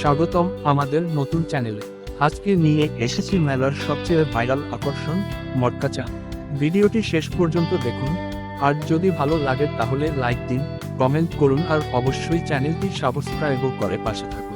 স্বাগতম আমাদের নতুন চ্যানেলে। আজকে নিয়ে এসেছি মেলার সবচেয়ে ভাইরাল আকর্ষণ মটকা চা ভিডিওটি শেষ পর্যন্ত দেখুন। আর যদি ভালো লাগে তাহলে লাইক দিন, কমেন্ট করুন আর অবশ্যই চ্যানেলটি সাবস্ক্রাইবও করে পাশে থাকুন।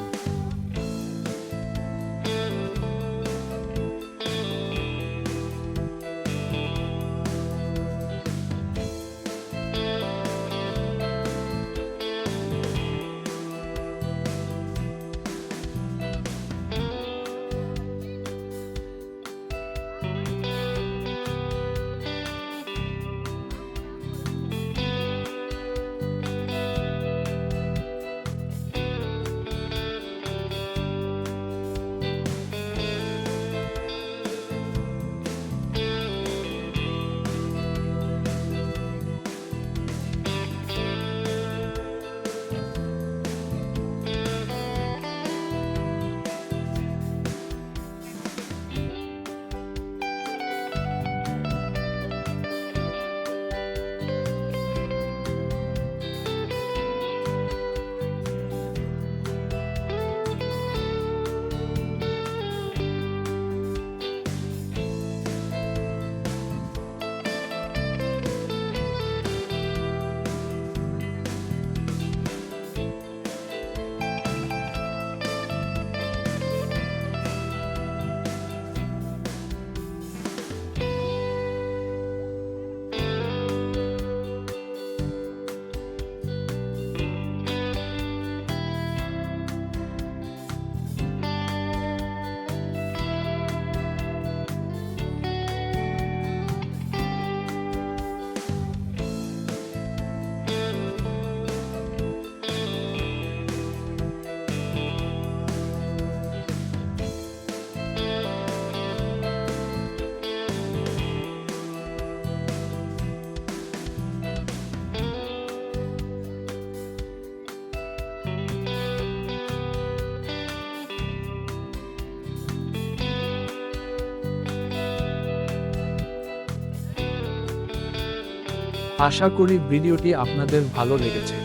আশা করি ভিডিওটি আপনাদের ভালো লেগেছে।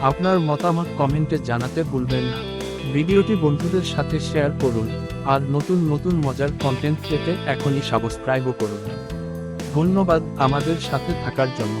আপনার মতামত কমেন্টে জানাতে ভুলবেন না। ভিডিওটি বন্ধুদের সাথে শেয়ার করুন, আর নতুন নতুন মজার কন্টেন্ট পেতে এখনই সাবস্ক্রাইবও করুন। ধন্যবাদ আমাদের সাথে থাকার জন্য।